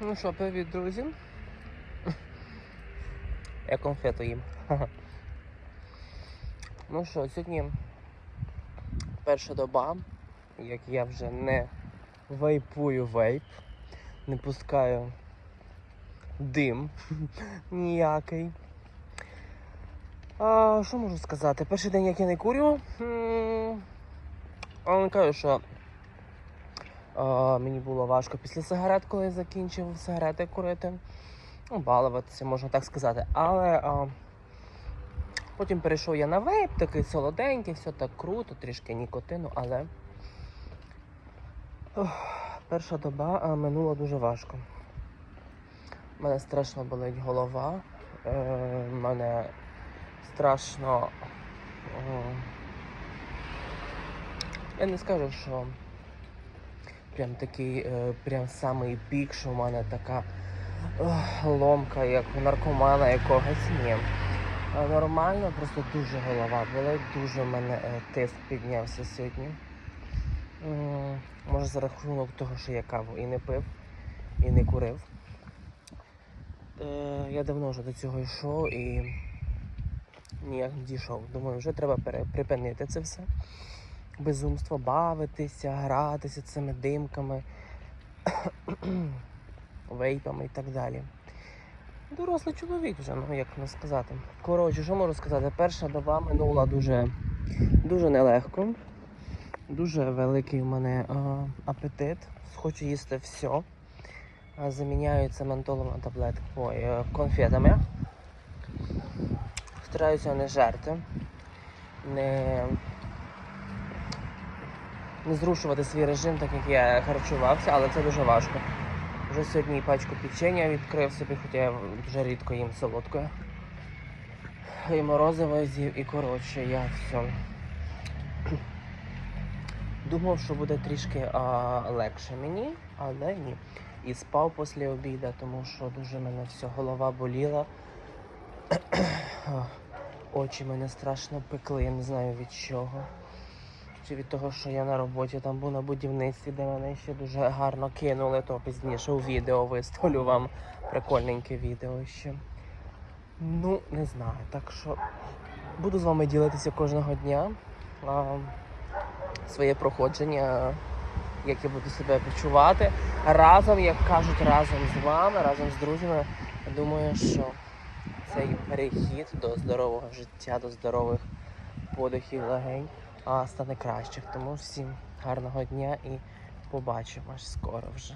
Ну що, привіт, друзі. Я конфету їм. Ну що, сьогодні перша доба, як я вже не вейпую вейп, не пускаю дим ніякий. А, що можу сказати? Перший день, як я не курю, але не кажу, що а, мені було важко після сигарет, коли я закінчив сигарети курити. Ну, балуватися, можна так сказати. Але а, потім перейшов я на вейп, такий солоденький, все так круто, трішки нікотину, але ох, перша доба а, минула дуже важко. У мене страшно болить голова. Е, мене страшно. е, я не скажу, що прям такий, е, прям самий пік, що в мене така ломка, як у наркомана якогось. Ні. Нормально, просто дуже голова болить, дуже в мене е, тиск піднявся сьогодні. Може за рахунок того, що я каву і не пив, і не курив. Е, Я давно вже до цього йшов і ніяк не дійшов. Думаю, вже треба припинити це все. Безумство, бавитися, гратися цими димками, вейпами і так далі. Дорослий чоловік вже, ну як не сказати. Коротше, що можу сказати? Перша доба минула дуже, дуже нелегко. Дуже великий в мене е, апетит. Хочу їсти все. Заміняю цементолом на таблетки ой, е, конфетами. Стараюся не жерти, не, не зрушувати свій режим, так як я харчувався, але це дуже важко. Вже сьогодні пачку печення відкрив собі, хоча я дуже рідко їм солодкою. І морозиво з'їв, і коротше, я все. Думав, що буде трішки а, легше мені, але ні. І спав після обіду, тому що дуже мене все, голова боліла. Очі мене страшно пекли, я не знаю від чого. Чи від того, що я на роботі там був на будівництві, де мене ще дуже гарно кинули, то пізніше у відео виставлю вам прикольненьке відео ще. Ну, не знаю. Так що буду з вами ділитися кожного дня. А, своє проходження, як я буду себе почувати. Разом, як кажуть, разом з вами, разом з друзями. Думаю, що цей перехід до здорового життя, до здорових подихів легень а, стане кращих. Тому всім гарного дня і побачимось скоро вже.